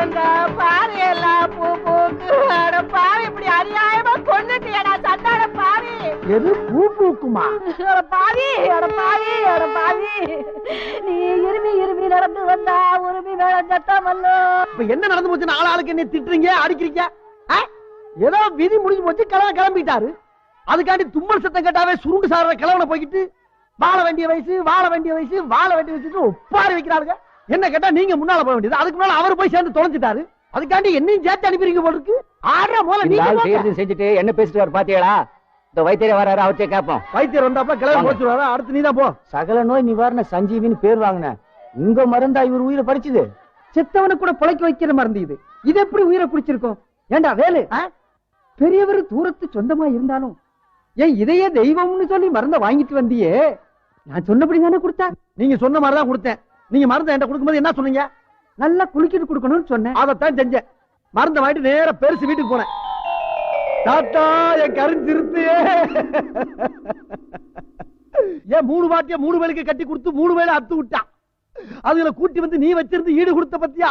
வந்தா பாரு எல்லாம் பூ பூக்கு அட பாரு இப்படி அநியாயமா கொண்டுட்டியடா சண்டாட பாவி. எது பூ பூக்குமா? அட பாவி அட பாவி அட பாவி. நீ இருமி இருமி நடந்து வந்தா உரிமை மேல சத்தம் வல்லோ இப்ப என்ன நடந்து போச்சு ஆள் ஆளுக்கு என்ன திட்டுறீங்க அடிக்கிறீங்க? ஏதோ விதி முடிஞ்சு போச்சு கிளம்ப கிளம்பிட்டாரு. அதுக்காண்டி தும்மல் சத்தம் கேட்டாவே சுருண்டு சார கிளவன போய்கிட்டு வாழ வேண்டிய வயசு வாழ வேண்டிய வயசு வாழ வேண்டிய வயசுக்கு ஒப்பாரி வைக்கிறாருங்க என்ன கேட்டா நீங்க முன்னால போக வேண்டியது. அதுக்கு முன்னால அவர் போய் சேர்ந்து தொலைஞ்சிட்டாரு. அதுக்காண்டி என்னையும் சேர்த்து அனுப்பிறீங்க போல இருக்கு. ஆடுற போல நீங்க. செய்யறது செஞ்சுட்டு என்ன பேசிட்டு வர பாத்தியாடா? இந்த வைத்தியரே வராரு அவர்கிட்ட கேட்போம். வைத்தியர் வந்தாப்ப கிளம்பி போச்சுருவாரு அடுத்து நீதான் போ. சகல நோய் நிவாரண சஞ்சீவின்னு பேர் வாங்கின. உங்க மருந்தா இவர் உயிரை பறிச்சுது. செத்தவனை கூட பொழைக்க வைக்கிற மருந்து இது. இது எப்படி உயிரை குடிச்சிருக்கோம்? ஏண்டா வேலு? பெரியவர் தூரத்து சொந்தமா இருந்தாலும் ஏன் இதையே தெய்வம்னு சொல்லி மருந்த வாங்கிட்டு வந்தியே? நான் சொன்னபடி தானே கொடுத்தா நீங்க சொன்ன மாதிரி தான் கொடுத்தேன். நீங்க மருந்து என்கிட்ட கொடுக்கும்போது என்ன சொன்னீங்க? நல்லா குளிக்கிட்டு கொடுக்கணும்னு சொன்னேன். அதைத்தான் செஞ்சேன். மருந்த வாங்கிட்டு நேரா பெருசு வீட்டுக்கு போனேன். தாத்தா என் கருஞ்சிருத்து ஏன் மூணு வாட்டிய மூணு வேலைக்கு கட்டி கொடுத்து மூணு வேலை அத்து விட்டான் அதுல கூட்டி வந்து நீ வச்சிருந்து ஈடு கொடுத்த பத்தியா?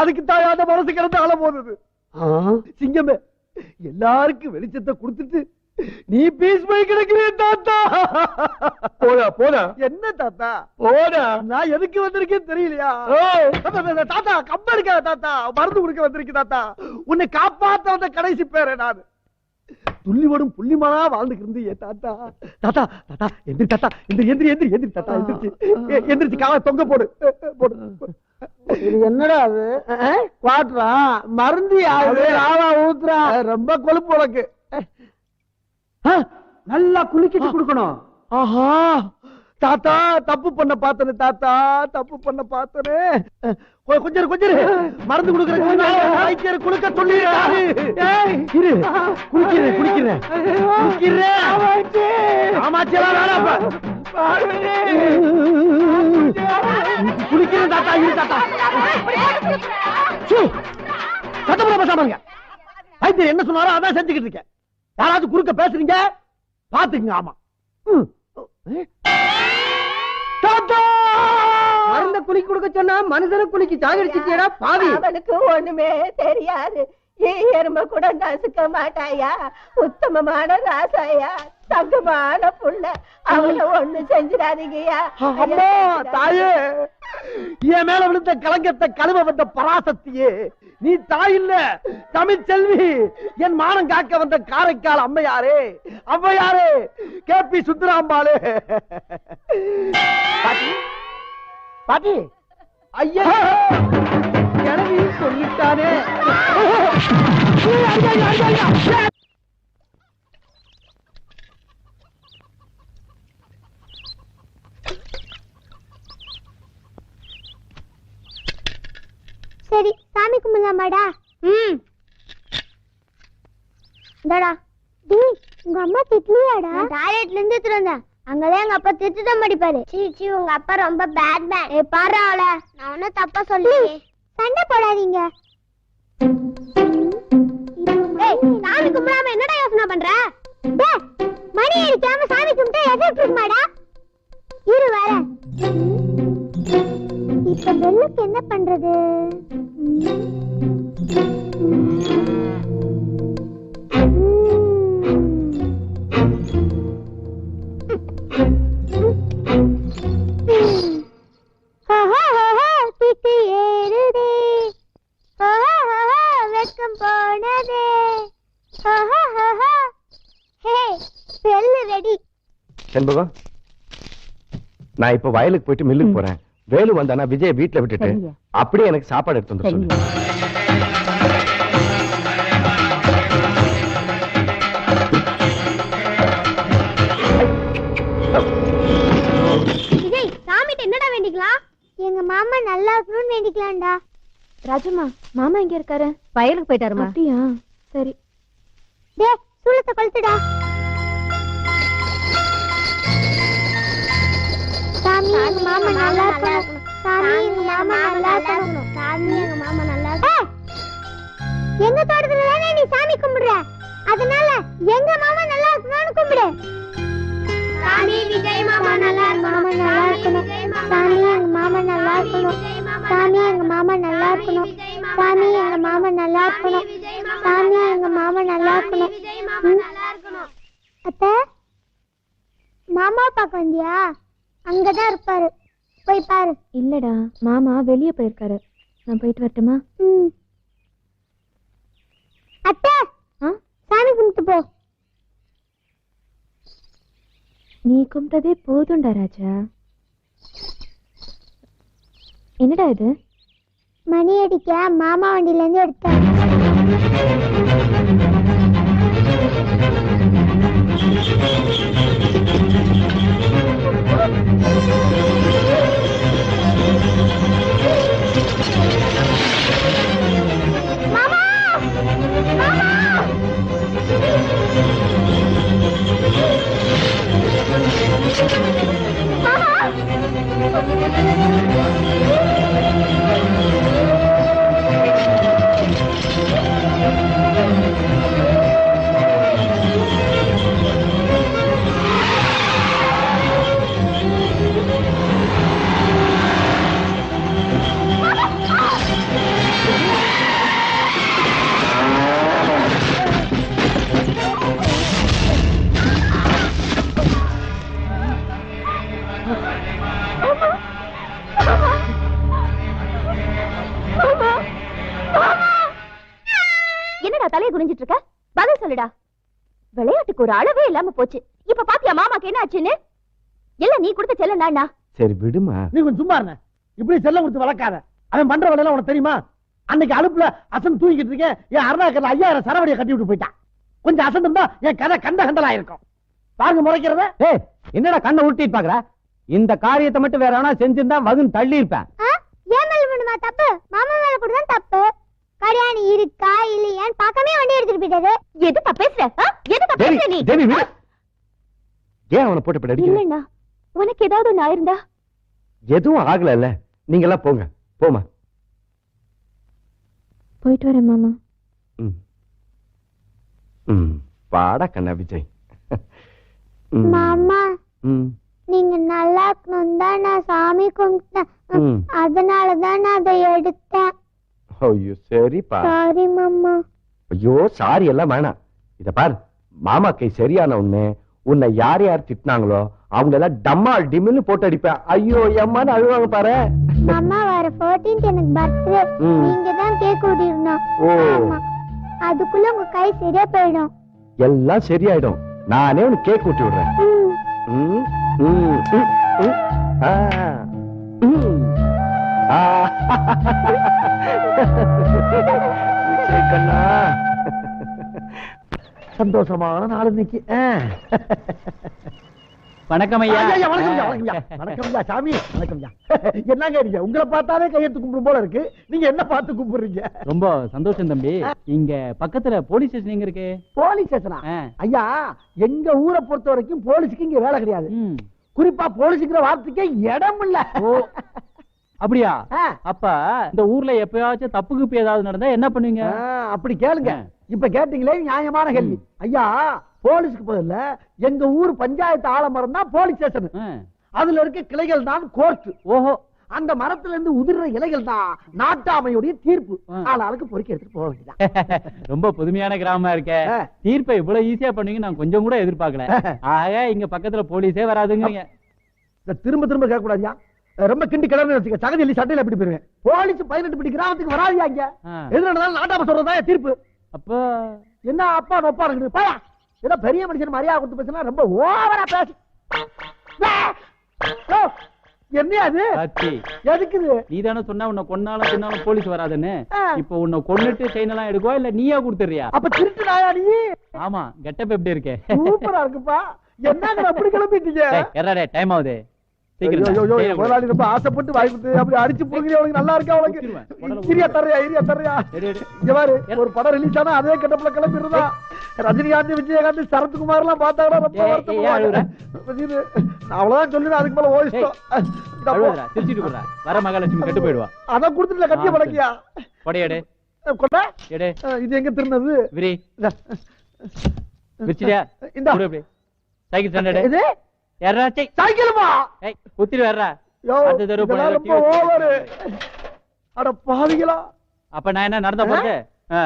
அதுக்கு தாயாத மனசு கிடந்து அழ போகுது சிங்கமே எல்லாருக்கும் வெளிச்சத்தை கொடுத்துட்டு நீ பீஸ் போய் கிடக்கிறே தாத்தா. போடா போடா. என்ன தாத்தா? போடா. நான் எதுக்கு வந்திருக்கேன் தெரியலையா? தாத்தா கம்ப இருக்க தாத்தா. மருந்து கொடுக்க வந்திருக்கேன் தாத்தா. உன்னை காப்பாத்த வந்த கடைசி பேர நான். துள்ளி ஓடும் புள்ளிமானா வாழ்ந்துக்கு இருந்தியே தாத்தா. தாத்தா தாத்தா எந்திரி தாத்தா. எந்திரி எந்திரி எந்திரி எந்திரி தாத்தா. எந்திரிச்சு. எந்திரிச்சு காலை தொங்க போடு. போடு. இது என்னடா அது? குவாட்ரா மருந்து ஆவா ஊத்துறா. ரொம்ப கொழுப்பு உனக்கு. நல்லா குளிக்கிட்டு கொடுக்கணும். ஆஹா தாத்தா தப்பு பண்ண பார்த்தனே தாத்தா தப்பு பண்ண பார்த்தனே. கொ- கொஞ்சம் கொஞ்சம் இரு. மருந்து கொடுக்குற வைத்தியர் குளுக்க சொல்லிடுறாரு இரு. குளிக்கிறேன் குளிக்கிறேன் குளிக்கிறேன் வேணாப்பா குளிக்கிறேன் தாத்தா இரு தாத்தா. சு, சத்தம் போடாம பேசாமங்க வைத்தியர் என்ன சொன்னாரோ அதான் செஞ்சுக்கிட்டு இருக்கேன். யாராவது குறுக்க பேசுறீங்க? பாத்துக்குங்க ஆமா. தாத்தா குளிக்க கொடுக்க சொன்னா மனுஷனை குளிக்கு சாகடிச்சிட்டியடா பாவி. அவனுக்கு ஒண்ணுமே தெரியாது. ஏ எரும கூட நசுக்க மாட்டாயா? உத்தமமான ராசாயா? தங்கமான புள்ள. அவனை ஒண்ணு செஞ்சிடாதீங்கயா அம்மா தாயே. என் மேல விழுந்த கலங்கத்தை கழுவ வந்த பராசக்தியே நீ தாய் இல்ல தமிழ் செல்வி. என் மானம் காக்க வந்த காரைக்கால் அம்மையாரே அம்மையாரே கே பி சுந்தராம்பாளே. பாட்டி. ஐயா. கிளவி சொல்லிட்டானே. சரி சாமி கும்பிடலாமாடா? ம். இந்தாடா. டேய் உங்க அம்மா திட்டலையாடா? டாய்லெட்ல இருந்து திறந்தேன் அங்கதான் எங்க அப்பா திட்டு தான் படிப்பாரு சீ சீ உங்க அப்பா ரொம்ப பேட் மேன் ஏ பாரு அவள. நான் ஒன்னும் தப்பா சொல்லி சண்டை போடாதீங்க. சாமி கும்பிடாம என்னடா யோசனை பண்ற? மணி அடிக்காம சாமி கும்பிட்டா எதிர்ப்பு இருக்குமாடா இரு வர. இப்ப பெல்லுக்கு என்ன பண்றது? செண்பகம் நான் இப்ப வயலுக்கு போயிட்டு மில்லுக்கு போறேன். வேலு வந்தானா விஜய வீட்டுல விட்டுட்டு அப்படியே எனக்கு சாப்பாடு எடுத்து வந்து சொல்லு. விஜய் சாமிட்ட என்னடா வேண்டிக்கலாம்? எங்க மாமா நல்லா இருக்கணும்னு வேண்டிக்கலாம்டா. ராஜம்மா மாமா எங்க இருக்காரு? வயலுக்கு போயிட்டாருமா? அப்படியா? சரி. டே சூளத்தை கொளுத்துடா சாமி எங்க மாமா நல்லா இருக்கணும் சாமி எங்க மாமா நல்லா இருக்கணும் சாமி எங்க மாமா நல்லா இருக்கணும் எங்க தோட்டத்துல தானே நீ சாமி கும்பிடுற அதனால எங்க மாமா நல்லா இருக்கணும்னு கும்பிடு சாமி விஜய் மாமா நல்லா இருக்கணும் மாமா நல்லா இருக்கணும் சாமி எங்க மாமா நல்லா இருக்கணும் சாமி எங்க மாமா நல்லா இருக்கணும் சாமி எங்க மாமா நல்லா இருக்கணும். அத்தை மாமா பார்க்க வந்தியா அங்கதான் இருப்பாரு. போய் பாரு. இல்லடா மாமா வெளியே போயிருக்காரு. நான் போயிட்டு வரட்டுமா? ம். அத்தை! ஆ? சாமி கும்பிட்டு போ. நீ கும்பிட்டதே போதும்டா ராஜா. என்னடா இது? மணி அடிக்க மாமா வண்டியில இருந்து எடுத்தேன் மாமா மாமா என்னடா தலையை குனிஞ்சிட்டு இருக்க? பதில் சொல்லுடா. விளையாட்டுக்கு ஒரு அளவே இல்லாம போச்சு. இப்ப பாத்தியா மாமாக்கு என்ன ஆச்சுன்னு? எல்லாம் நீ கொடுத்த செல்லண்டாண்ணா சரி விடுமா. நீ கொஞ்சம் சும்மா இருந்த இப்படி செல்லம் கொடுத்து வளர்க்காத. அவன் பண்ற வேலையெல்லாம் உனக்கு தெரியுமா? அன்னைக்கு அலுப்புல அசன் தூங்கிட்டு இருக்கேன். என் அருணாக்கர்ல ஐயாயிரம் சரவடியை கட்டி விட்டு போயிட்டான். கொஞ்சம் அசன் இருந்தா என் கதை கண்ட கண்டலா இருக்கும். பாருங்க முறைக்கிறத. ஏய் என்னடா கண்ணை உருட்டிட்டு பாக்குற? இந்த காரியத்தை மட்டும் வேற எவனா செஞ்சிருந்தா வகுன் தள்ளி இருப்பேன் ஆ? ஏன் மேல பண்ணுமா தப்பு? மாமா மேல கூட தான் தப்பு. கல்யாணி இருக்கா இல்லையான்னு பார்க்கவே வண்டி எடுத்துட்டு போயிட்டாரு. எதுப்பா பேசுற? எதுப்பா பேசுற நீ? தேவி விடு. ஏன் அவனை போட்டு அடிக்கிற? இல்லண்ணா உனக்கு ஏதாவது ஒண்ணு ஆயிருந்தா? எதுவும் ஆகல நீங்க எல்லாம் போங்க. போமா போயிட்டு வரேன் மாமா. ம். பாடா கண்ணா விஜய். மாமா நீங்க நல்லா இருக்கணும் தான் நான் சாமி கும்பிட்டேன். ம். அதனால தான் நான் அதை எடுத்தேன். ஐயோ சரிப்பா. சாரி மாமா. ஐயோ சாரி எல்லாம் வேணாம். இத பார் மாமா கை சரியான உடனே உன்னை யார் யார் திட்டினாங்களோ அவங்க எல்லாம் டம்மா டிமின்னு போட்டு அடிப்பேன் ஐயோ எம்மான்னு அழுவாங்க பாரு. மாமா வர 14th எனக்கு பர்த்டே. நீங்க தான் கேக் ஓ. ஆமா. அதுக்குள்ள உங்க கை சரியா போயிடும். எல்லாம் சரியாயிடும். நானே உனக்கு கேக் ஊட்டி விடுறேன். ம், ம், ம். ஆ, ம். ஆ. விஜய் கண்ணா சந்தோஷமான நாள் இன்னைக்கு. ஆ. வணக்கம் ஐயா, வணக்கம் வணக்கம் ஐயா. வணக்கம் ஐயா, சாமி. வணக்கம் ஐயா. என்னங்க நீங்க? உங்களை பார்த்தாலே கையெழுத்து கும்பிடும் போல இருக்கு. நீங்க என்ன பார்த்து கும்பிடுறீங்க ரொம்ப சந்தோஷம் தம்பி. இங்க பக்கத்துல போலீஸ் ஸ்டேஷன் எங்க இருக்கு? போலீஸ் ஸ்டேஷனா. ஐயா எங்க ஊரை பொறுத்த வரைக்கும் போலீஸுக்கு இங்க வேலை கிடையாது. ம். குறிப்பா போலீஸுங்கிற வார்த்தைக்கே இடம் இல்ல ஓ. அப்படியா. அப்ப இந்த ஊர்ல எப்பயாச்சும் தப்பு கிப்பு ஏதாவது நடந்தா என்ன பண்ணுவீங்க? அப்படி கேளுங்க. இப்ப கேட்டீங்களே நியாயமான கேள்வி. ஐயா போலீஸ்க்கு பதில்ல எங்க ஊர் பஞ்சாயத்து ஆலமரம் தான் போலீஸ் ஸ்டேஷன். அதுல இருக்க கிளைகள் தான் கோர்ட் ஓஹோ. அந்த மரத்துல இருந்து உதிர்ற இலைகள் தான் நாட்டாமையுடைய தீர்ப்பு. ஆளாளுக்கு பொறுக்கி எடுத்துட்டு போக வேண்டியதான் ரொம்ப புதுமையான கிராமமா இருக்கே. தீர்ப்பை இவ்வளவு ஈஸியா பண்ணுவீங்க நான் கொஞ்சம் கூட எதிர்பார்க்கல. ஆக இங்க பக்கத்துல போலீஸே வராதுங்கிறீங்க. இத திரும்ப திரும்ப கேட்க கூடாதியா ரொம்ப கிண்டி கிளம்பி வச்சுக்க. சகதி இல்லி சட்டையில எப்படி போயிருவேன்? போலீஸ் பதினெட்டு படி கிராமத்துக்கு வராதியா இங்க ஆ. எது நடந்தாலும் நாட்டாம சொல்றதா தீர்ப்பு. அப்போ என்ன அப்பா நொப்பா இருக்குது? பாயா. ஏதோ பெரிய மனுஷன் மரியாதை கொடுத்து பேசினா ரொம்ப ஓவரா பேசி. ஓ, என்னையா அது கத்தி எதுக்குது நீ தானே சொன்ன உன்னை கொன்னாலும் போலீஸ் வராதுன்னு. இப்போ உன்னை கொன்னுட்டு செயின் எல்லாம் எடுக்குவா இல்ல நீயா கொடுத்துறியா அப்ப திருட்டு நாயா நீ? ஆமா கெட்டப் எப்படி இருக்கே? சூப்பரா இருக்குப்பா. என்னங்க அப்படி கிளம்பிட்டீங்க? எறாடே டைம் ஆகுது. முதலாளி ரொம்ப ஆசைப்பட்டு வாய் கொடுத்து அப்படி அடிச்சு புடுங்கிறியா உனக்கு நல்லா இருக்கா குத்திருவேன். உனக்கு உடலை இரியா தர்றியா இரியா தர்றியா எடு, எடு. இங்க பாரு ஒரு படம் ரிலீஸ் ஆனா அதே கட்டப்புல கிளம்பிடுறதா ரஜினிகாந்த் விஜயகாந்த் சரத்குமார் எல்லாம் பார்த்தாங்கன்னா ரொம்ப அவ்வளவுதான் சொல்லுவேன் அதுக்கு மேல வர மகாலட்சுமி கெட்டு போயிடுவா. அதான் கொடுத்துட்டு கட்டிய பழக்கியா? கொண்டா எடு. இது எங்க திருந்தது விரி. இந்தா. சைக்கிள் ஸ்டாண்டர்டு இது ஏறா சை. சைக்கிளுமா ஏய் குத்திட்டு வர்றா அடுத்த இதெல்லாம் போனா ரொம்ப ஓவரு. அட பாவிகளா. அப்ப நான் என்ன நடந்த போறது ஆ.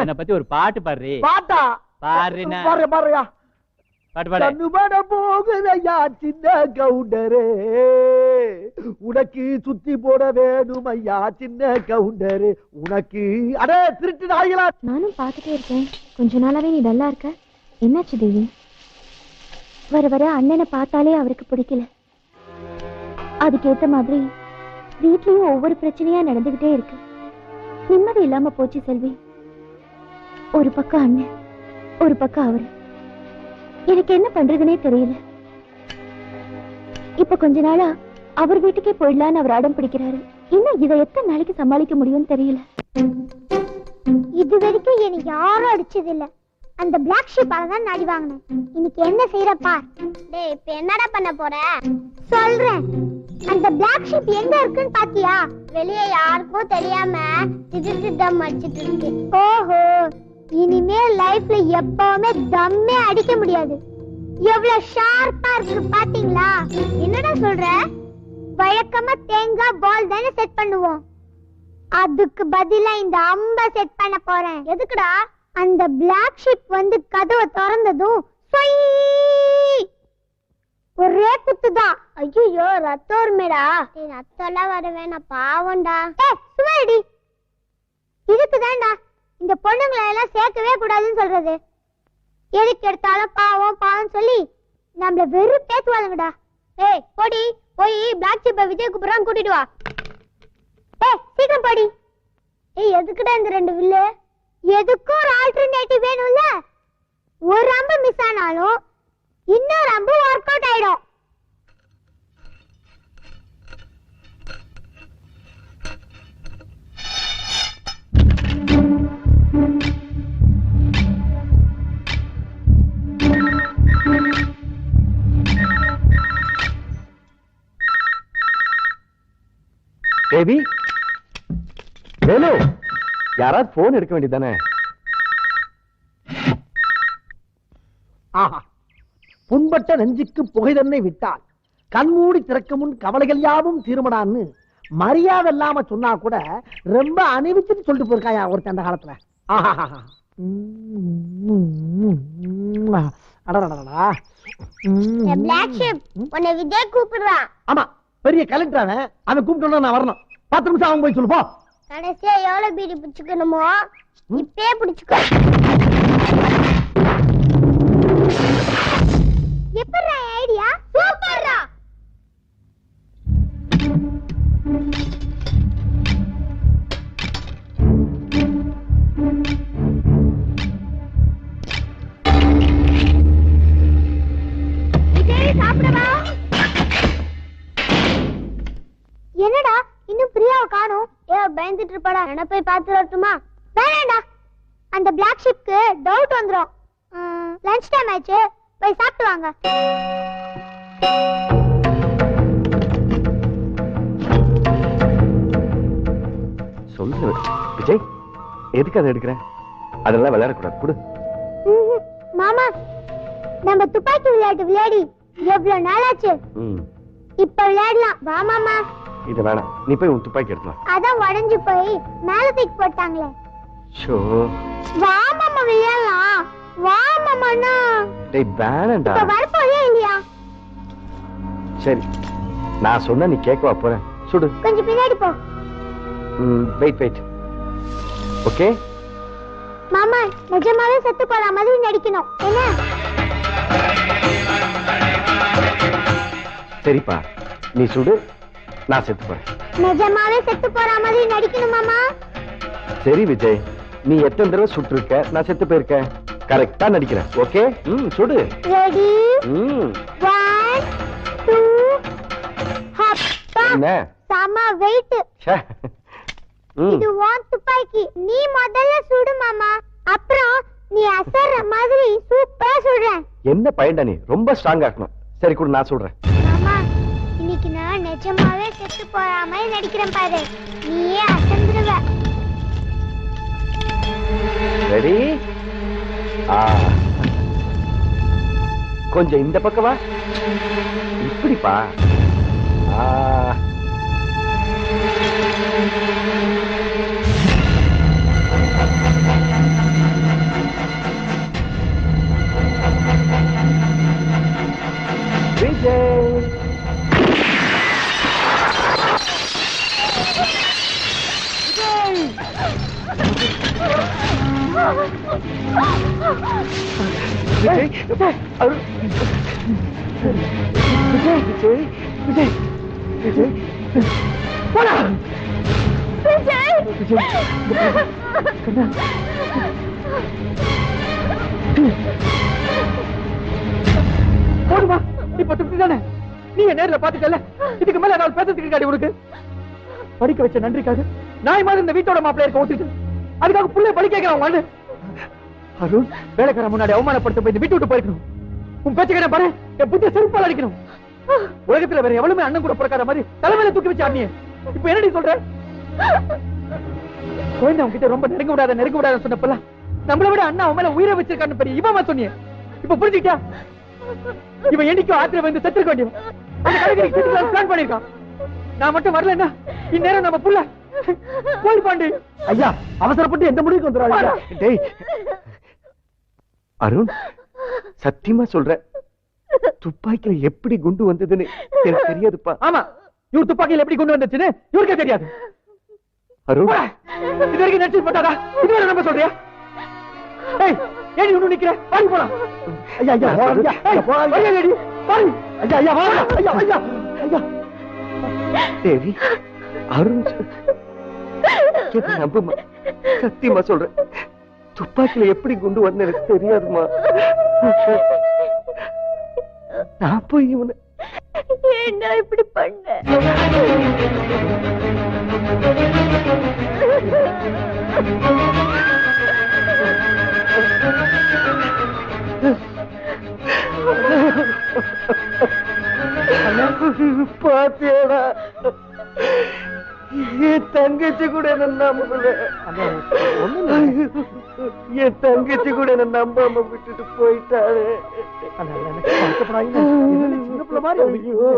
என்னை பத்தி ஒரு பாட்டு பாடுறி. பாட்டா? பாருண்ணா. பாரு பாருயா. பாட்டு பாடு. கண்ணுபட போகுதையா சின்ன கவுண்டரே. உனக்கு சுத்தி போட வேணும் ஐயா சின்ன கவுண்டரே. உனக்கு அடே திருட்டு நாய்களா. நானும் பார்த்துட்டே இருக்கேன். கொஞ்ச நாளாவே நீ நல்லா இருக்க. என்னாச்சு தேவி? வர வர அண்ணனை பார்த்தாலே அவருக்கு பிடிக்கல. அதுக்கேத்த மாதிரி வீட்லயும் ஒவ்வொரு பிரச்சனையா நடந்துகிட்டே இருக்கு. நிம்மதி இல்லாம போச்சு செல்வி. ஒரு பக்கம் அண்ணன் ஒரு பக்கம் அவரு. எனக்கு என்ன பண்றதுனே தெரியல. இப்ப கொஞ்ச நாளா அவர் வீட்டுக்கே போயிடலான்னு அவர் அடம் பிடிக்கிறாரு. இன்னும் இதை எத்தனை நாளைக்கு சமாளிக்க முடியும்னு தெரியல. இது வரைக்கும் என்னை யாரும் அடிச்சது இல்ல அந்த பிளாக் ஷீப்பால தான் அடி வாங்கினேன் இன்னைக்கு என்ன செய்யறப்பா டேய் இப்ப என்னடா பண்ண போற? சொல்றேன். அந்த பிளாக் ஷீப் எங்க இருக்குன்னு பாத்தியா? வெளியே யாருக்கும் தெரியாம திட்டு தம் அடிச்சிட்டு இருக்கு. ஓஹோ இனிமே லைஃப்ல எப்பவுமே தம்மே அடிக்க முடியாது. எவ்வளவு ஷார்ப்பா இருக்கு பாத்தீங்களா? என்னடா சொல்ற? வழக்கமா தேங்காய் பால் தானே செட் பண்ணுவோம். அதுக்கு பதிலா இந்த அம்ப செட் பண்ண போறேன். எதுக்குடா? அந்த பிளாக் ஷிப் வந்து கதவை திறந்ததும் ஒரே குத்துதான் ஐயோ ரத்தம் வருமேடா ரத்தம் எல்லாம் வரவே நான் பாவம்டா. ஏய் சும்மாடி இந்த பொண்ணுங்களை எல்லாம் சேர்க்கவே கூடாதுன்னு சொல்றது. எதுக்கு எடுத்தாலும் பாவம் பாவம் சொல்லி நம்மள வெறும் பேசுவாளுங்கடா ஏய் போடி போய் பிளாக் ஷிப்பை விஜய் குப்புறான் கூட்டிட்டு வா. ஏய் சீக்கிரம் போடி. ஏய் எதுக்குடா இந்த ரெண்டு வில்லு? எதுக்கும் ஒரு ஆல்டர்னேட்டிவ் வேணும்ல? ஒரு அம்பு மிஸ் ஆனாலும் இன்னொரு அம்பு ஒர்க் அவுட் ஆயிடும். Baby, hello. யாராவது போன் எடுக்க வேண்டியதானே ஆஹா. புண்பட்ட நெஞ்சுக்கு புகை தன்னை விட்டால் கண்மூடி திறக்கும் முன் கவலைகள் யாவும் தீர்மடான்னு மரியாதை இல்லாம சொன்னா கூட ரொம்ப அணிவிச்சுட்டு சொல்லிட்டு போயிருக்காயா ஒருத்தன் அந்த காலத்துல. ஆமா பெரிய கலெக்டர் அவன். கூப்பிட்டு நான் வரணும். பத்து நிமிஷம் அவன் போய் சொல்லு போ. கடைசியா எவ்வளவு பீடி பிடிச்சுக்கணுமோ இப்பே பிடிச்சுக்கோ. எப்படிடா ஐடியா? சூப்பர்டா. என்ன போய் பார்த்து வரட்டுமா? வேணாம்டா அந்த பிளாக் ஷிப்க்கு டவுட் வந்துரும். லஞ்ச் டைம் ஆச்சு போய் சாப்பிட்டு வாங்க. சொல்லு. விஜய் எதுக்கு அதை எடுக்கிறேன் அதெல்லாம் விளையாடக்கூடாது. கொடு. மாமா நம்ம துப்பாக்கி விளையாட்டு விளையாடி எவ்வளவு நாளாச்சு? இப்ப விளையாடலாம். வா மாமா. இது வேணாம். நீ போய் உன் துப்பாக்கி எடுத்துலாம் அதான் உடைஞ்சு போய் மேல தூக்கி போட்டாங்களே. ஷோ வா மாமா விளையாடலாம். வா மாமாண்ணா. டேய் வேணாம்டா இப்ப வரப்போதே இல்லையா? சரி. நான் சொன்னா நீ கேட்கவா போறேன் சுடு. கொஞ்சம் பின்னாடி போ. வெயிட் வெயிட் ஓகே மாமா நிஜமாவே செத்து போற மாதிரி நடிக்கணும். என்ன? சரிப்பா. நீ சுடு. நான் செத்து போறேன். நிஜமாவே செத்து போற மாதிரி நடிக்கணும் மாமா சரி விஜய். நீ எத்தனை தடவை சுட்டிருக்க? நான் செத்து போயிருக்கேன். கரெக்டா நடிக்கிறேன். ஓகே ம் சுடு. ரெடி ம். ஒன் டூ ஹப்பா என்ன? செம வெயிட் இது உன் துப்பாக்கி. நீ முதல்ல சுடு மாமா. அப்புறம் நீ அசர்ற மாதிரி சூப்பரா சுடுறேன் என்ன பயன்டா நீ? ரொம்ப ஸ்ட்ராங்கா இருக்கணும். சரி கூட நான் நான் நிஜமாவே செத்து போற நடிக்கிறேன் பாரு. நீயே ரெடி கொஞ்சம் இந்த பக்கவா இப்படிப்பா. விஜய்! விஜய் விஜய் விஜய் விஜய் விஜய் போடா விஜய் விஜய் கண்ணா போடுமா இப்ப திருப்தி தானே நீங்க நேர்ல பாத்துட்டல இதுக்கு மேல நான் பேசுறதுக்கு காடி உனக்கு படிக்க வச்ச நன்றிக்காக நாய் மாதிரி இந்த வீட்டோட மாப்பிள்ளை இருக்க ஓட்டிட்டு அதுக்காக புள்ளைய பழி கேட்கிறான் வாழ்ந்து அருண் வேலைக்கார முன்னாடி அவமானப்படுத்த போய் வீட்டு விட்டு போயிருக்கணும். உன் பேச்சுக்கிற பாரு என் புத்திய செருப்பால் அடிக்கணும். உலகத்துல வேற எவ்வளவுமே அண்ணன் கூட பிறக்காத மாதிரி தலைமையில தூக்கி வச்சு ஆடினியே. இப்ப என்னடி சொல்ற? குழந்தை உன்கிட்ட ரொம்ப நெருங்க விடாத நெருங்க விடாத சொன்னப்பெல்லாம் நம்மள விட அண்ணா அவன் மேல உயிரை வச்சிருக்கான்னு பெரிய இவமா சொன்னியே. இப்ப புரிஞ்சுக்கிட்டா இவன் என்னைக்கும் ஆத்திர வந்து செத்துருக்க வேண்டியவன். பிளான் பண்ணிருக்கான் நான் மட்டும் வரலன்னா இந்நேரம் நம்ம புள்ள. போயிருப்பாண்டி ஐயா அவசரப்பட்டு எந்த முடிவுக்கு வந்துடாதீங்க டேய். அருண் சத்தியமா சொல்றேன் துப்பாக்கில எப்படி குண்டு வந்ததுன்னு எனக்கு தெரியாதுப்பா. ஆமா இவர் துப்பாக்கியில எப்படி கொண்டு வந்துச்சுன்னு இவருக்கே தெரியாது. அருண். இது வரைக்கும் நடிச்சு போட்டாடா இதுவரை நம்ம சொல்றியா? ஏய் ஏடி ஒண்ணு நிக்கிற? பாடி. போலாம் ஐயா ஐயா. ஐயா. ஐயா ஏடி பாடி ஐயா ஐயா ஐயா ஐயா ஐயா. தேவி அருண் நம்புமா? சத்தியமா சொல்றேன். துப்பாக்கில எப்படி குண்டு வந்து எனக்கு தெரியாதுமா. நான் போய் இவனை என்ன இப்படி பண்ண? பாத்தியாடா. என் தங்கச்சி கூட என்ன நம்பல என் தங்கச்சி கூட என்ன நம்பாம விட்டுட்டு போயிட்டாரு சின்ன பிள்ளை மாதிரி ஐயோ.